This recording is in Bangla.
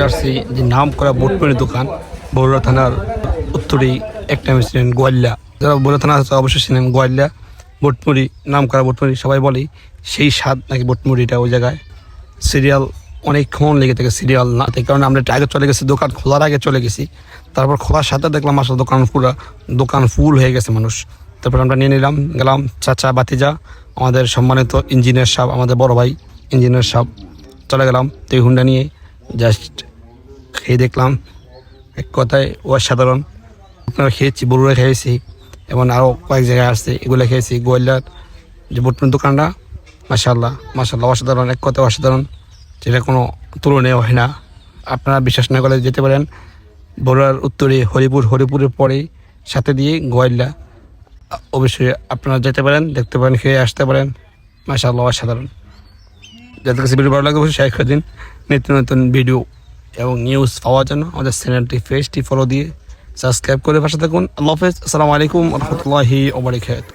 আসছি যে নাম করা বোটমণি দোকান বড়ুয়া থানার উত্তরে একটা ছিলেন গোয়াল্লা। যারা বড়ুয়া থানা আছে অবশ্যই ছিলেন গোয়াল্লা। বোটমুড়ি নাম করা বোটমুড়ি, সবাই বলে সেই স্বাদ নাকি বোটমুড়িটা ওই জায়গায়। সিরিয়াল অনেকক্ষণ লেগে থাকে সিরিয়াল না তাই কারণে আমরা আগে চলে গেছি, দোকান খোলার আগে চলে গেছি। তারপর খোলার সাথে দেখলাম আসলে দোকান পুরো, দোকান ফুল হয়ে গেছে মানুষ। তারপর আমরা নিয়ে নিলাম, গেলাম চাচা বাতিজা, আমাদের সম্মানিত ইঞ্জিনিয়ার সাহেব, আমাদের বড় ভাই ইঞ্জিনিয়ার সাহেব। চলে গেলাম তুই হুন্ডা নিয়ে জাস্ট খেয়ে দেখলাম। এক কথায় অসাধারণ। আপনারা খেয়েছি, বড়ুরা খেয়েছি, এবং আরও কয়েক জায়গায় আসছে এগুলো খেয়েছি। গোয়াল্লার যে বর্তমান দোকানটা মাসাল্লাহ মাসাল্লাহ অসাধারণ, এক কথায় অসাধারণ। যেটা কোনো তুলনীয় হয় না। আপনারা বিশ্বাস না করে যেতে পারেন। বড়ুয়ার উত্তরে হরিপুর, হরিপুরের পরে সাথে দিয়ে গোয়াল্লা অবশ্যই আপনারা যেতে পারেন, দেখতে পারেন, খেয়ে আসতে পারেন। মাসাল্লাহ অসাধারণ। যাদের কাছে ভিডিও ভালো লাগে অবশ্যই শেয়ার করে দিন। নিত্য নতুন ভিডিও এবং নিউজ পাওয়ার জন্য আমাদের চ্যানেলটি ফেসটি ফলো দিয়ে সাবস্ক্রাইব করে পাশে থাকুন। আল্লাহ হাফেজ। আসসালামু আলাইকুম রহমতুল্লাহি ওবরাকাত